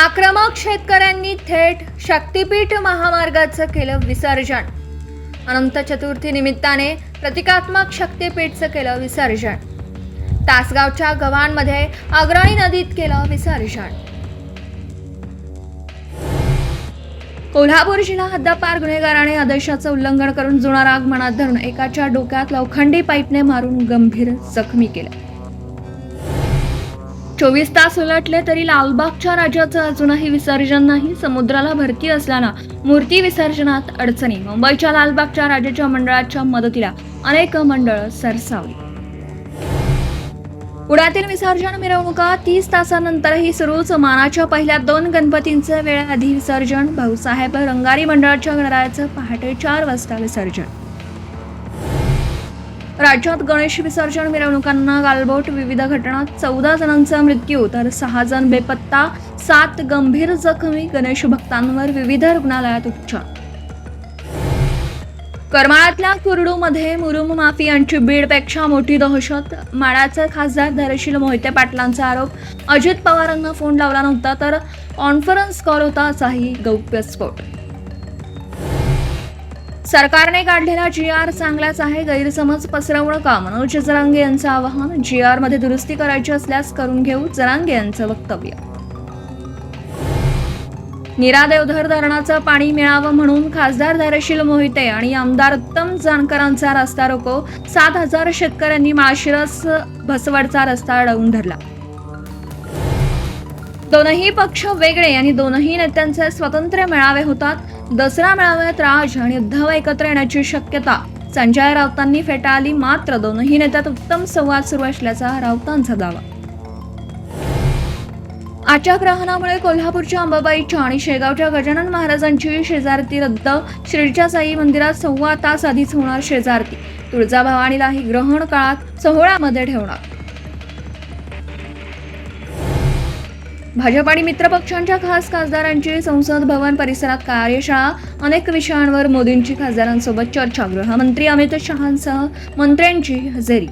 आक्रमक शेतकऱ्यांनी थेट शक्तीपीठ महामार्गाचं केलं विसर्जन. अनंत चतुर्थी निमित्ताने प्रतिकात्मक शक्तीपीठचं केलं विसर्जन. तासगावच्या गव्हाणमध्ये अग्रणी नदीत केलं विसर्जन. कोल्हापूर जिल्हा हद्दपार गुन्हेगाराने आदेशाचं उल्लंघन करून जुना राग मनात धरून एकाच्या डोक्यात लोखंडी पाईपने मारून गंभीर जखमी केलं. चोवीस तास उलटले तरी लालबागच्या राजाचं अजूनही विसर्जन नाही समुद्राला भरती असल्यानं मूर्ती विसर्जनात अडचणी. मुंबईच्या लालबागच्या राजाच्या मंडळाच्या मदतीला अनेक मंडळ सरसावली. पुण्यातील विसर्जन मिरवणुका तीस तासानंतरही सुरूच. मानाच्या पहिल्या दोन गणपतींचं वेळाआधी विसर्जन. भाऊसाहेब रंगारी मंडळाच्या गणरायाचं पहाटे चार वाजता विसर्जन. राज्यात गणेश विसर्जन मिरवणुकांना गालबोट विविध घटनात चौदा जणांचा मृत्यू तर सहा जण बेपत्ता सात गंभीर जखमी गणेश भक्तांवर विविध रुग्णालयात उपचार. करमाळ्यातल्या कुरडूमध्ये मुरुम माफियांची बीडपेक्षा मोठी दहशत. माडाचे खासदार धैर्यशील मोहिते पाटलांचा आरोप. अजित पवारांना फोन लावला नव्हता तर कॉन्फरन्स कॉल होता असाही गौप्यस्फोट सरकारने काढलेला जी आर चांगलाच आहे गैरसमज पसरवणं का? मनोज जरांगे यांचं आवाहन जी आरमध्ये दुरुस्ती करायची असल्यास करून घेऊ जरांगे यांचं वक्तव्य. नीरा देवधर धरणाचं पाणी मिळावं म्हणून खासदार धारशील मोहिते आणि आमदार उत्तम जानकरांचा रस्ता रोको सात हजार शेतकऱ्यांनी माळशिरस भसवडचा रस्ता अडवून धरला. दोनही पक्ष वेगळे आणि दोनही नेत्यांचे स्वतंत्र मेळावे होतात. दसरा मेळाव्यात राज आणि उद्धव एकत्र येण्याची शक्यता. संजय राऊतांनी फेटाळली मात्र दोनही नेत्यात उत्तम संवाद सुरू असल्याचा राऊतांचा दावा. आजच्या ग्रहणामुळे कोल्हापूरच्या अंबाबाईच्या आणि शेगावच्या गजानन महाराजांची शेजारती रद्द. श्रीच्या साई मंदिरात सव्वा तास आधीच होणार शेजारती. तुळजाभवानीलाही ग्रहण काळात सोहळ्यामध्ये ठेवणार. भाजप आणि मित्रपक्षांच्या खास खासदारांची संसद भवन परिसरात कार्यशाळा अनेक विषयांवर मोदींची खासदारांसोबत चर्चा गृहमंत्री अमित शहांसह मंत्र्यांची हजेरी.